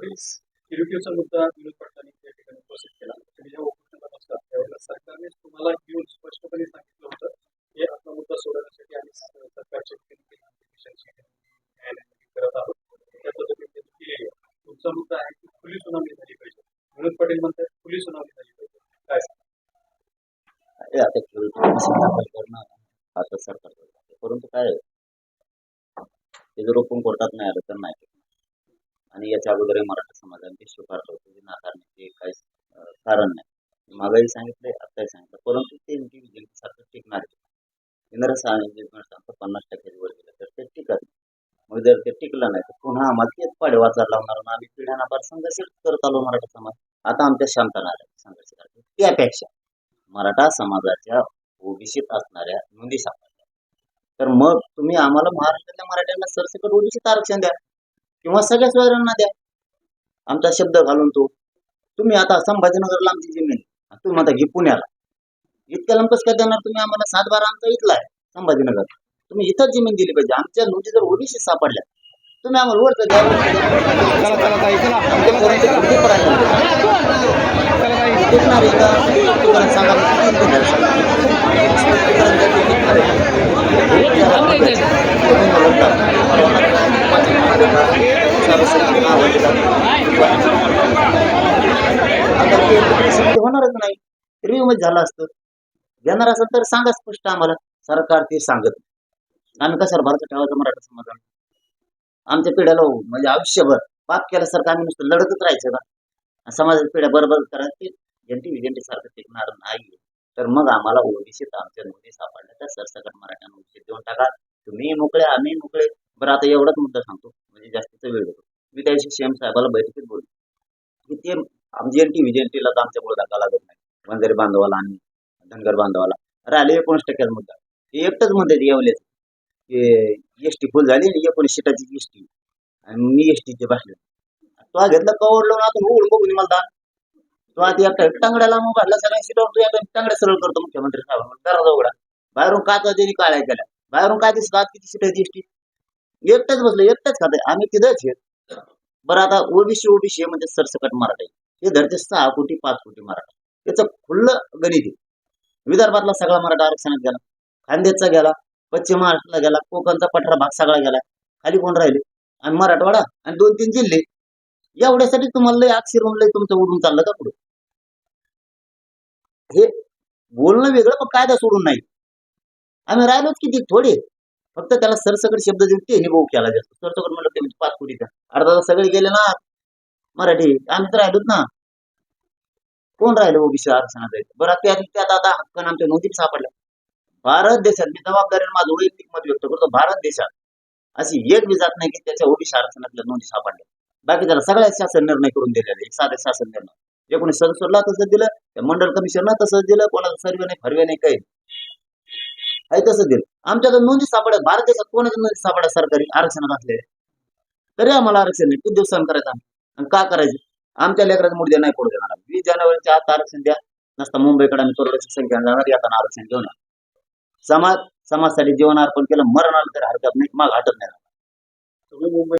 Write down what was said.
किरुटीचा मुद्दा विनोद पाटलांनी त्या ठिकाणी उपस्थित केला. तुम्ही जेव्हा उपोषणाला बसला त्यावेळेला सरकारने तुम्हाला स्पष्टपणे सांगितलं होतं. की आपला मुद्दा सोडवण्यासाठी आम्ही सरकारच्या न्यायालयामध्ये करत आहोत. त्या पद्धतीने त्यांनी केलेली आहे तुमचा मुद्दा आहे की खुली सुनावणी झाली पाहिजे. विनोद पाटील म्हणतात खुली सुनावणी झाली पाहिजे. काय? हे आता सरकार. परंतु काय ते जर ओपन कोर्टात नाही आलं तर नाही. आणि याच्या अगोदर मराठा समाजाने ते स्वीकारलं होतं नाकारण्याचे काही कारण नाही. मागाही सांगितलंय आत्ताही सांगितलं परंतु ते सारखं टिकणार आहे. केंद्र सांगतो पन्नास टक्क्याच्या वर गेलं तर ते टिकत नाही. मग जर ते टिकलं नाही तर पुन्हा आम्हाला तेच पाडे वाचायला लावणार ना आम्ही पिढ्याना फार संघर्ष करत आलो मराठा समाज. आता आमच्या शांतणार आल्या संघर्ष करायचे त्यापेक्षा मराठा समाजाच्या ओबीसीत असणाऱ्या नोंदी सांगा तर मग तुम्ही आम्हाला महाराष्ट्रातल्या मराठ्यांना सरसकट ओबीसीत आरक्षण द्या. किंवा सगळ्या सोयऱ्यांना द्या. आमचा शब्द घालून तो. तुम्ही आता संभाजीनगरला आमची जमीन तुम्ही म्हणता घे पुण्याला इतक्या लंपस काय देणार तुम्ही? आम्हाला सात बारा आमचा इथला आहे संभाजीनगर. तुम्ही इथंच जमीन दिली पाहिजे. आमच्या नोंदी जर ओबीसी सापडल्या तुम्ही आम्हाला वरचं द्या. सांगा चला ताई चला आमच्या पोरांचे किती परायचे? टिकणार आहे का? तुम्हाला सांगा ना, किती टिकणार आहे? टिकणार आहे का? टिकणार आहे. आता ते शक्य होणारच नाही? रिव्हमध्ये झालं असतं. घेणार असेल तर सांगा स्पष्ट आम्हाला. सरकार ते सांगत आम्ही कशाला भारत ठेवायचं मराठा समाजाला? आमच्या पिढ्याला हो, म्हणजे आयुष्यभर पाप केल्यासारखं आम्ही नुसतं लढतच राहायचं का? समाजाच्या पिढ्या बरोबर करायचं जंटी विजंटी सारखं टिकणार नाही. तर मग आम्हाला ओबीसीत आमच्या नोंदी सापडल्या तर सरसकट मराठ्यांना ओबीसीत देऊन टाका. तुम्ही मोकळे आम्ही मोकळे. बरं आता एवढाच मुद्दा सांगतो. होतो सीएम साहेबाला बैठकीत बोलले. की ते आमची एनटी विजंटीला तर आमच्यामुळे धक्का लागत नाही. वंजारी बांधवाला आणि धनगर बांधवाला. राहिले एकोणीस टक्क्याचा मुद्दा. ते एकटंच म्हणतात येवलेच की एस टी फुल झाली आणि एकोणीस सीटाची एस टी आणि मी एस टीचे बसले. तो घेतला कवर लावून आता उघड बघून मला दा. तो आता एकटा टांगड्याला मग घातला सगळ्या सीटावर तू आता टांगड्या सरळ करतो मुख्यमंत्री साहेब. दरवाजा उघडा. बाहेरून काचा त्यांनी काळ्या केल्या? बाहेरून काय दिसत किती सीट आहे एस टी एकटाच बसलं एकटाच खाते. आम्ही तिथंच आहेत. बरं आता ओबीसी ओबीसी म्हणजे सरसकट मराठा. हे धरते सहा कोटी पाच कोटी मराठा. त्याचं खुल्लं गणित आहे. विदर्भातला सगळा मराठा आरक्षणात गेला. खानदेशचा गेला पश्चिम महाराष्ट्राला गेला कोकणचा पठारा भाग सगळा गेला. खाली कोण राहिले? आणि मराठवाडा आणि दोन तीन जिल्हे. एवढ्यासाठी तुम्हाला लय अक्षर लय तुमचं उडून चाललं का पुढे? हे बोलणं वेगळं पण कायदा सोडून नाही. आम्ही राहिलोच किती? थोडे. फक्त त्याला सरसकट शब्द देऊन ते निभाव केला जातो. सरसकट म्हणलं ते म्हणजे पाच कोटीचा अर्धा तास सगळे गेले ना? मराठी. आम्ही तर राहिलोच ना? कोण राहिलं हो ओबीसी आरक्षणात आहे बरं त्यात त्यात आता हक्कन आमच्या नोंदीत सापडल्या. भारत देशात मी जबाबदारीने माझं वैयक्तिक मत व्यक्त करतो. भारत देशात अशी एक बी जात नाही की त्याच्या ओबीसी आरक्षणातल्या नोंदी सापडल्या. बाकी त्याला सगळ्या शासन निर्णय करून दिलेले. एक साधे शासन निर्णय. एकोणीस सदस्यला तसंच दिलं मंडळ कमिशनला तसंच दिलं कोणाचं सर्वे नाही फरवे नाही काही आहे तसं दिलं आमच्याकडे नोंदी सापडत भारत देशात कोणाच्या नोंदी सापडत सरकारी आरक्षणात असलेले तरी आम्हाला आरक्षण नाही. किती दिवसांनी करायचं आम्ही? आणि का करायचं? आमच्या लेकरात मुद्दे नाही पडू देणार वीस जानेवारीच्या आत आरक्षण द्या. नसता मुंबईकडे आम्ही करोडची संख्या जाणार यात आरक्षण घेऊन या. समाज समाजासाठी जीवन अर्पण केलं मरण आलं तरी हरकत नाही मग हटत नाही. तुम्ही मुंबई